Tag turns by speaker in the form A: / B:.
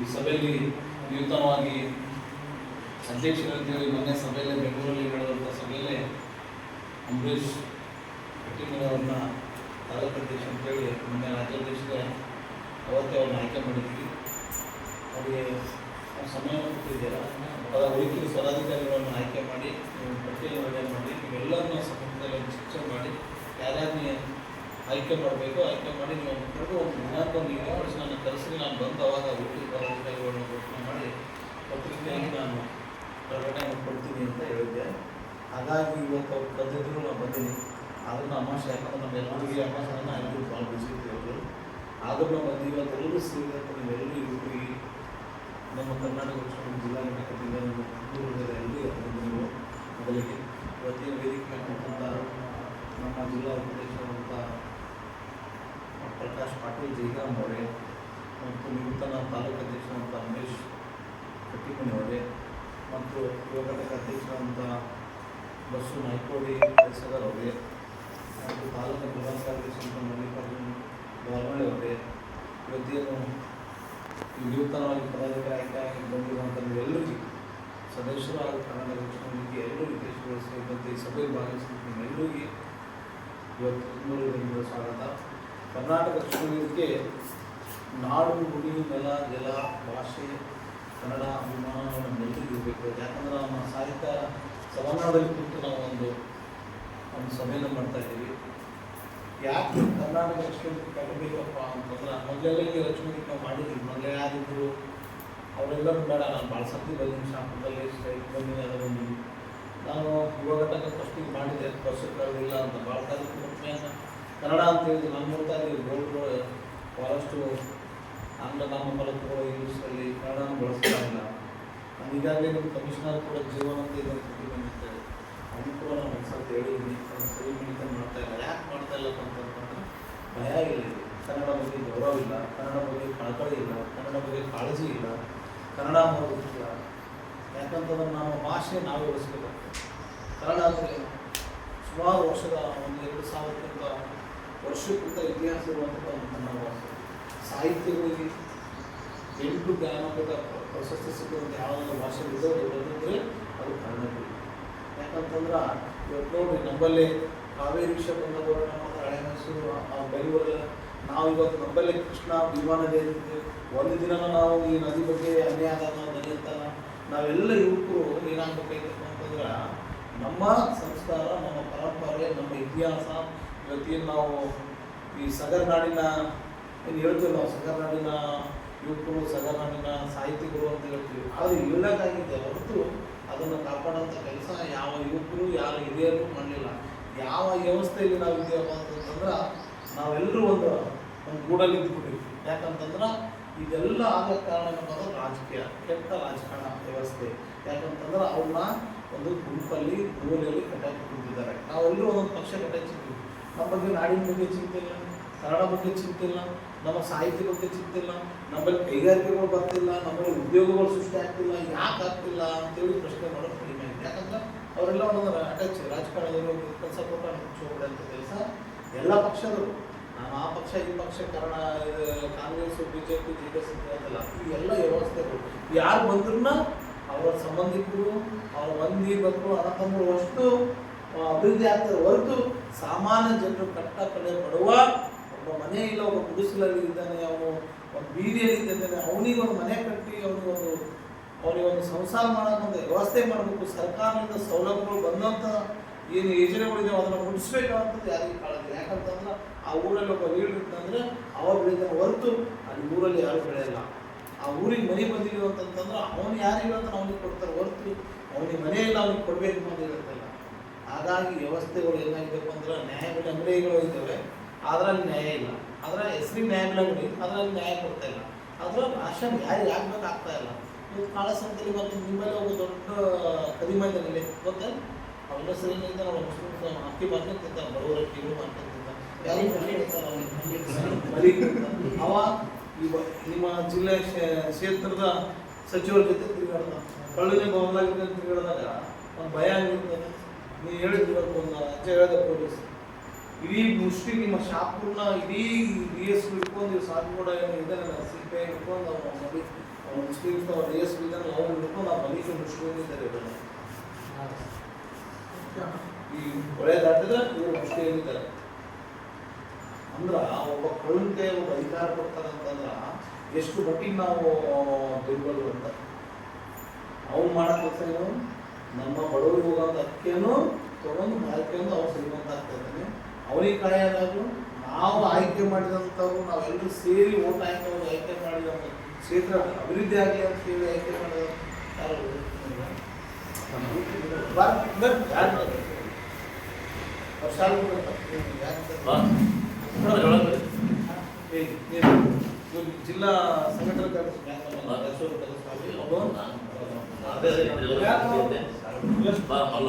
A: ಈ ಸಭೆಯಲ್ಲಿ ನೂತನವಾಗಿ ಅಧ್ಯಕ್ಷರಂತೇಳಿ ಮೊನ್ನೆ ಸಭೆಯಲ್ಲಿ ಬೆಂಗಳೂರಲ್ಲಿ ನಡೆದಂಥ ಸಭೆಯಲ್ಲೇ ಅಂಬರೀಷ್ ಕಟ್ಟಿಮನವ್ರನ್ನ ತಾಲೂಕು ಅಧ್ಯಕ್ಷ ಅಂತೇಳಿ ಮೊನ್ನೆ ರಾಜ್ಯಾಧ್ಯಕ್ಷರೇ ಅವತ್ತೇ ಅವ್ರನ್ನ ಆಯ್ಕೆ ಮಾಡಿದ್ವಿ. ಅವರಿಗೆ ಸಮಯ ಕೊಟ್ಟಿದ್ದೀರ ಅವರ ಉಳಿಕೆ ಪದಾಧಿಕಾರಿಗಳನ್ನು ಆಯ್ಕೆ ಮಾಡಿ ನೀವು ಆಯ್ಕೆ ಮಾಡಬೇಕು ಆಯ್ಕೆ ಮಾಡಿ ನೀವು ಒಂದು ದಿನಾಂಕ ಒಂದು ನಿಗದಿಪಡಿಸಿ ನನ್ನ ಕರೆಸಿ ನಾನು ಬಂದು ಅವಾಗ ಉಳಿಕೆ ಪದಾಧಿಕಾರಿಗಳನ್ನು ಘೋಷಣೆ ಮಾಡಿ ಪತ್ರಿಕೆಯಾಗಿ ನಾನು ಪ್ರಕಟಣೆ ಕೊಡ್ತೀನಿ ಅಂತ ಹೇಳಿದ್ದೆ. ಹಾಗಾಗಿ ಇವತ್ತು ಅವ್ರ ಪದ್ಧತಿಗಳು ನಾನು ಬಂದೀನಿ. ಅದನ್ನು ಅಮಾಶೆ ಯಾಕಂದ್ರೆ ನಮ್ಮ ಎಲ್ಲರಿಗೆ ಅಮಾಶನ ಎಲ್ಲರೂ ಭಾಳ ಬಿಸಿ ಇರ್ತೀವಿ ಎಲ್ಲರೂ ಆದರೂ ನಾವು ಬಂದು ಇವತ್ತು ಎಲ್ಲರೂ ಸೇರಿದಂತೆ ನೀವೆಲ್ಲರೂ ಇವ್ರಿಗೆ ನಮ್ಮ ಕರ್ನಾಟಕ ಜಿಲ್ಲಾ ಘಟಕದಿಂದ ನಮ್ಮ ಮಂಗಳೂರಿನ ಎಲ್ಲರೂ ಇರ್ಬೋದು ನೀವು. ಮೊದಲಿಗೆ ಇವತ್ತಿನ ವೇದಿಕೆ ನಮ್ಮ ಜಿಲ್ಲಾ ಉಪದೇಶವಂತ ಪ್ರಕಾಶ್ ಪಾಟೀಲ್ ಜೈಗಾಮ್ ಅವರೇ ಮತ್ತು ನೂತನ ತಾಲೂಕು ಅಧ್ಯಕ್ಷರಂತ ರಮೇಶ್ ಕಟ್ಟಿಮನಿ ಅವರೇ ಮತ್ತು ಯುವ ಘಟಕ ಅಧ್ಯಕ್ಷರಂತ ಬಸ್ಸು ನಾಯ್ಕೋಡಿ ಪರಿಸದರ್ ಅವರೇ ಮತ್ತು ತಾಲೂಕು ಪ್ರಧಾನ ಕಾರ್ಯದರ್ಶಿ ಮಲ್ಲಿಕಾರ್ಜುನ್ ಗೋಲ್ಮಳೆ ಅವರೇ. ಇವತ್ತೇನು ನೂತನವಾಗಿ ಪದಾಧಿಕಾರಿ ಬಂದಿರುವಂಥ ಎಲ್ಲರಿಗೂ ಸದಸ್ಯರು ಹಾಗೂ ಕನ್ನಡ ರಕ್ಷಣೆಗೆ ಎಲ್ಲರೂ ವಿದೇಶಗಳು ಸೇರಿದಂತೆ ಈ ಸಭೆಯಲ್ಲಿ ಭಾಗವಹಿಸಿದ ಎಲ್ಲರಿಗೂ ಇವತ್ತು ಸ್ವಾಗತ ಕರ್ನಾಟಕ ರಕ್ಷಣೆಗೆ ನಾಡು ನುಡಿ ನೆಲ ಜಲ ಭಾಷೆ ಕನ್ನಡ ಅಭಿಮಾನವನ್ನು ಇರಬೇಕು ಯಾಕಂದ್ರೆ ನಮ್ಮ ಸಾಹಿತ್ಯ ಸವರ್ಣದಲ್ಲಿ ಕುರಿತು ನಾವು ಒಂದು ಒಂದು ಸಭೆಯನ್ನು ಮಾಡ್ತಾ ಇದ್ದೀವಿ. ಯಾಕೆ ಕರ್ನಾಟಕ ರಕ್ಷಣೆ ಕಟ್ಟಬೇಕಪ್ಪ ಅಂತಂದ್ರೆ ಮೊದಲೆಲ್ಲ ಇಲ್ಲಿ ರಕ್ಷಣೆ ನಾವು ಮಾಡಿದ್ವಿ. ಮೊದಲೇ ಯಾರಿದ್ರು ಅವರೆಲ್ಲರೂ ಬೇಡ, ನಾನು ಭಾಳ ಸತಿ ಬಂದಿನಿ ಶಾಪದಲ್ಲಿ, ಸ್ಟ್ರೈಕ್ ಬಂದಿನಿ ಅದು ಬಂದಿನಿ ನಾನು ಯುವ ಘಟಕ ಫಸ್ಟಿಗೆ ಮಾಡಿದೆ ವರ್ಷಕ್ಕಾಗಲಿಲ್ಲ ಅಂತ ಭಾಳ ತಾರೀಕು ಮೇಲೆ ಕನ್ನಡ ಅಂತ ಹೇಳಿದ್ರೆ ನಾನು ನೋಡ್ತಾ ಇದ್ದೀವಿ ಬೋರ್ಡ್ಗಳು ಭಾಳಷ್ಟು ಆಂಗ್ಲ ನಾಮಫಲಕಗಳು ಇಂಗ್ಲೀಷಲ್ಲಿ ಕನ್ನಡನ ಬಳಸ್ತಾ ಇಲ್ಲ. ನಾನು ಈಗಾಗಲೇ ನಿಮ್ಮ ಕಮಿಷನರ್ ಕೂಡ ಜೀವನ ಅಂತ ಇದನ್ನು ಕೊಟ್ಟಿದ್ದೀನಿ ಅಂತ ಹೇಳಿ ಅದನ್ನು ಕೂಡ ನಾನು ಒಂದು ಸ್ವಲ್ಪ ಹೇಳಿದ್ದೀನಿ ಸರಿ ಮಾಡಿಕ ಮಾಡ್ತಾ ಇಲ್ಲ. ಯಾಕೆ ಮಾಡ್ತಾ ಇಲ್ಲ ಅಂತಂದ್ರೆ ಭಯ ಇಲ್ಲ. ಕನ್ನಡ ಬಗ್ಗೆ ಗೌರವ ಇಲ್ಲ. ಕನ್ನಡ ಬಗ್ಗೆ ಕಳಕಳಿ ಇಲ್ಲ. ಕನ್ನಡ ಬಗ್ಗೆ ಕಾಳಜಿ ಇಲ್ಲ. ಕನ್ನಡ ಅನ್ನೋದು ಇಲ್ಲ ಯಾಕಂತಂದ್ರೆ ನಾವು ಭಾಷೆ ನಾವು ಉಳಿಸ್ಬೇಕಾಗ್ತದೆ ಕನ್ನಡ ಅಂದರೆ ಸುಮಾರು ವರ್ಷದ ಒಂದು ಎರಡು ಸಾವಿರಕ್ಕಿಂತ ವರ್ಷಕ್ಕಿಂತ ಇತಿಹಾಸ ಇರುವಂಥ ಭಾಷೆ ಸಾಹಿತ್ಯಗಳಿಗೆ ಎಂಟು ಜ್ಞಾನಪೀಠ ಪ್ರಶಸ್ತಿ ಸಿಗುವಂಥ ಯಾವುದೊಂದು ಭಾಷೆ ಇರೋದಂದ್ರೆ ಅದು ಕನ್ನಡ. ಯಾಕಂತಂದ್ರೆ ಇವತ್ತು ನೋಡಿ ಕಾವೇರಿ ವಿಷಯ ಬಂದವರು ನಮ್ಮ ಹಳೆ ಮೈಸೂರು, ಆ ಬೈವರ ನಾವು ಇವತ್ತು ನಂಬಲ್ಲಿ ಕೃಷ್ಣ ವಿಮಾನ ಇದೆ ಒಂದು ದಿನ ನಾವು ಈ ನದಿ ಬಗ್ಗೆ ನದಿ ಅಂತಾನ ನಾವೆಲ್ಲ ಯುವಕರು ಏನಾಗಬೇಕಾಯ್ತಪ್ಪ ಅಂತಂದ್ರೆ ನಮ್ಮ ಸಂಸ್ಕಾರ, ನಮ್ಮ ಪರಂಪರೆ, ನಮ್ಮ ಇತಿಹಾಸ ಇವತ್ತೇನು ನಾವು ಈ ಸಗರ್ನಾಡಿನ ಏನು ಹೇಳ್ತೀವಿ ನಾವು ಸಗರ್ನಾಡಿನ ಯುವಕರು ಸಗರ್ನಾಡಿನ ಸಾಹಿತಿಗಳು ಅಂತ ಹೇಳ್ತೀವಿ. ಆದರೆ ಹೇಳೋಕ್ಕಾಗಿದೆ ಹೊರತು ಅದನ್ನು ಕಾಪಾಡುವಂಥ ಕೆಲಸ ಯಾವ ಯುವಕರು ಯಾರ ಹಿರಿಯರು ಮಾಡಲಿಲ್ಲ. ಯಾವ ವ್ಯವಸ್ಥೆಯಲ್ಲಿ ನಾವು ಇದೆಯಪ್ಪ ಅಂತಂದ್ರೆ ನಾವೆಲ್ಲರೂ ಒಂದು ಒಂದು ಗೂಡಲ್ಲಿ ಇದ್ಬಿಟ್ಟಿವಿ ಯಾಕಂತಂದ್ರೆ ಇದೆಲ್ಲ ಆಗೋ ಕಾರಣ ಏನಪ್ಪ ರಾಜಕೀಯ, ಕೆಟ್ಟ ರಾಜಕಾರಣ ವ್ಯವಸ್ಥೆ. ಯಾಕಂತಂದ್ರೆ ಅವ್ರನ್ನ ಒಂದು ಗುಂಪಲ್ಲಿ ದೂರಲ್ಲಿ ಕಟ್ಟಾಕಿ ಕುಂತಿದ್ದಾರೆ ನಾವೆಲ್ಲರೂ ಒಂದೊಂದು ಪಕ್ಷ ಕಟ್ಟಾಕಿರ್ತೀವಿ ನಮ್ಮ ಬಗ್ಗೆ ನಾಡಿನ ಬಗ್ಗೆ ಚಿಂತೆ ಇಲ್ಲ ಕನ್ನಡ ಬಗ್ಗೆ ಚಿಂತೆ ಇಲ್ಲ ನಮ್ಮ ಸಾಹಿತ್ಯ ಬಗ್ಗೆ ಚಿಂತೆ ಇಲ್ಲ ನಮ್ಮಲ್ಲಿ ಕೈಗಾರಿಕೆಗಳು ಬರ್ತಿಲ್ಲ, ನಮ್ಮಲ್ಲಿ ಉದ್ಯೋಗಗಳು ಸೃಷ್ಟಿ ಆಗ್ತಿಲ್ಲ, ಯಾಕೆ ಆಗ್ತಿಲ್ಲ ಅಂತೇಳಿ ಪ್ರಶ್ನೆ ಮಾಡೋದು ಕಡಿಮೆ ಆಗಿದೆ. ಯಾಕಂದ್ರೆ ಅವರೆಲ್ಲ ಒಂದೊಂದು ಅಟ್ಯಾಚ್ ರಾಜಕಾರಣದವರು ಕೆಲಸ ಕೊಟ್ಟ ಮುಚ್ಚೋಗ್ಬಿಡಂತ ಕೆಲಸ ಎಲ್ಲ ಪಕ್ಷದವರು. ನಾನು ಆ ಪಕ್ಷ, ಈ ಪಕ್ಷ ಕಾರಣ Congress B J P D S ಅಂತಲ್ಲ ಎಲ್ಲ ವ್ಯವಸ್ಥೆಗಳು. ಯಾರು ಬಂದ್ರೂ ಅವರ ಸಂಬಂಧಿಕರು, ಅವರ ಮಂದಿ ಬಂದರು, ಅಣ್ಣ ತಮ್ಮರು ಅಷ್ಟು ಅಭಿವೃದ್ಧಿ ಆಗ್ತದೆ ಹೊರತು ಸಾಮಾನ್ಯ ಜನರು ಕಟ್ಟ ಕಡೆ ಪಡುವ ಒಬ್ಬ ಮನೆ ಇಲ್ಲ, ಒಬ್ಬ ಗುಡಿಸಲಲ್ಲಿ ಇದ್ದಾನೆ, ಅವನು ಒಂದು ಬೀದಿಯಲ್ಲಿ ಇದ್ದಾನೆ, ಅವನಿಗೆ ಒಂದು ಮನೆ ಕಟ್ಟಿ ಅವನಿಗೊಂದು ಅವನಿಗೆ ಒಂದು ಸಂಸಾರ ಮಾಡೋಕೆ ಒಂದು ವ್ಯವಸ್ಥೆ ಮಾಡಬೇಕು, ಸರ್ಕಾರದಿಂದ ಸೌಲಭ್ಯಗಳು ಬಂದಂಥ ಏನು ಯೋಜನೆಗಳಿದೆ ಅದನ್ನು ಅಂತ ಯಾರಿಗೆ ಕಾಳಜಿ. ಯಾಕಂತಂದ್ರೆ ಆ ಊರಲ್ಲಿ ಒಬ್ಬ ಇತ್ತಂದ್ರೆ ಅವ ಬೆಳೀತಾನೆ ಹೊರತು ಅಲ್ಲಿ ಊರಲ್ಲಿ ಯಾರು ಬೆಳೆಯಲ್ಲ. ಆ ಊರಿಗೆ ಮನೆ ಬಂದಿಲ್ಲ ಅಂತಂತಂದ್ರೆ ಅವನು ಯಾರಿಗೆ ಅಂತ ಅವನಿಗೆ ಕೊಡ್ತಾರೆ. ಹೊರತು ಅವನಿಗೆ ಮನೆ ಇಲ್ಲ, ಅವನಿಗೆ ಕೊಡಬೇಕು ಅಂತ ಹೇಳ್ತಿಲ್ಲ ಹಾಗಾಗಿ ವ್ಯವಸ್ಥೆಗಳು ಏನಾಗಬೇಕು ಅಂದ್ರೆ ನ್ಯಾಯಬೆಲೆ ಅಂಗಡಿಗಳು ಇದ್ದಾವೆ. ಅದರಲ್ಲಿ ನ್ಯಾಯ ಇಲ್ಲ. ಅದರ ಹೆಸರಿ ನ್ಯಾಯಬೆಲೆ ಅಂಗಡಿ ಅದರಲ್ಲಿ ನ್ಯಾಯ ಕೊಡ್ತಾ ಇಲ್ಲ. ಅದರ ಭಾಷೆ ಯಾರಿಗೆ ಆಗ್ಬೇಕು ಆಗ್ತಾ ಇಲ್ಲ. ನೀವು ಕಾಳಸಂತೆಯಲ್ಲಿ ಬಂದು ನಿಮ್ಮಲ್ಲಿ ಒಬ್ಬ ದೊಡ್ಡ ಕದಿಮಂದಲ್ಲಿ ಗೊತ್ತಾ? ಅವೆಲ್ಲ ಸರಿ ನಾವು ಮುಸ್ಲಿಮ್ಸ್ ಅಕ್ಕಿ ಮಾರ್ಕೆಟ್ ತಿಂತಾನೆ ಬಡವರ ಅಕ್ಕಿಗಳು ಇವ, ನಿಮ್ಮ ಜಿಲ್ಲೆ ಕ್ಷೇ- ಕ್ಷೇತ್ರದ ಸಚಿವರ ಜೊತೆ ತಿರುಗಾಡ್ದ ಕಳ್ಳನೇ ಭವನದಾಗ ತಿರುಗಾಡಿದಾಗ, ಒಂದು ಭಯ ಆಗಿರ್ತದೆ ನೀವು ಹೇಳಿದ್ರು ಒಂದು ಅಜ್ಜ ಹೇಳಿದ ಪೊಲೀಸ್ ಇಡೀ ಮುಷ್ಟಿ ನಿಮ್ಮ ಶಾಪುರ್ನ ಇಡೀ ಡಿ ಎಸ್ ಇಟ್ಕೊಂಡು ಸಾಕು ಕೂಡ ಏನು ಇದ್ದಾನೆ ಸಿ ಪಿ ಐ ಇಟ್ಕೊಂಡು ಅವ್ನು ಮಾಡಿ ಮುಸ್ಲಿಮ್ಸ್ ಡಿ ಎಸ್ ಪಿ ಅವ್ರು ಹಿಡ್ಕೊಂಡು ನಾವು ಮನೀಷ್ ಮುಷ್ಕೊಂಡಿದ್ದಾರೆ ಇವರೆಲ್ಲ ಈ ಹೊಳೆ ದಾಟಿದ್ರೆ ಇವರು ಮುಸ್ಲಿಮಿದ್ದಾರೆ ಅಂದ್ರ ಒಬ್ಬ ಕಳುಂತೆ, ಒಬ್ಬ ಅಧಿಕಾರ ಕೊಡ್ತಾರಂತಂದ್ರ ಎಷ್ಟು ಮಟ್ಟಿಗೆ ನಾವು ದುರ್ಬಲರು ಅಂತ? ಅವ್ನು ಮಾಡೋ ಕೆಲಸ ಏನು ನಮ್ಮ ಬಡವರು ಹೋಗೋಂಥ ಅಕ್ಕಿಯನ್ನು ತಗೊಂಡು ಮಾರ್ಕೊಂಡು ಅವ್ರು ಶ್ರೀಮಂತ ಆಗ್ತಾ ಇದ್ದಾನೆ ಅವನಿಗೆ ಕಾಯೋದಾದ್ರು ನಾವು ಆಯ್ಕೆ ಮಾಡಿದಂಥವ್ರು, ನಾವೆಲ್ಲರೂ ಸೇರಿ ಓಟ್ ಹಾಕಿ ಆಯ್ಕೆ ಮಾಡಿದಂಥ ಕ್ಷೇತ್ರ ಅಭಿವೃದ್ಧಿ ಆಗಲಿ ಅಂತ ಹೇಳಿ ಆಯ್ಕೆ ಮಾಡಿದ ಜಿಲ್ಲಾ ಸಂಘಟನಾ ಕಾರ್ಯದರ್ಶಿ
B: ಅದೇ ಅದೇ
A: ಯಾರು?
B: ಬಾ ಅಲ್ಲ